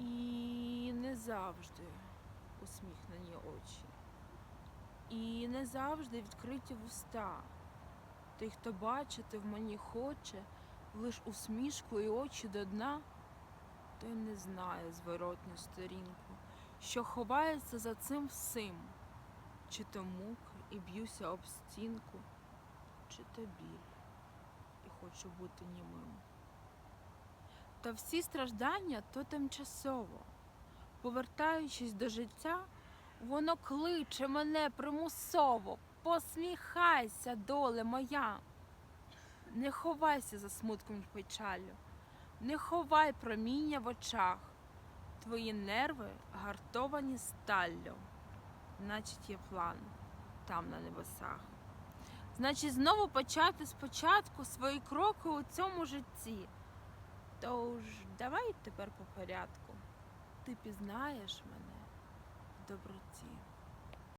І не завжди усміхнені очі. І не завжди відкриті вуста. Той, хто бачити в мені хоче, лиш усмішку і очі до дна, той не знає зворотню сторінку, що ховається за цим всім, чи то муки і б'юся об стінку, чи то біль, і хочу бути німим. Та всі страждання то тимчасово. Повертаючись до життя, воно кличе мене примусово. Посміхайся, доле моя. Не ховайся за смутком й печалю, не ховай проміння в очах. Твої нерви гартовані сталлю, значить є план там на небесах. Значить, знову почати спочатку свої кроки у цьому житті. Тож давай тепер по порядку. Ти пізнаєш мене в доброті.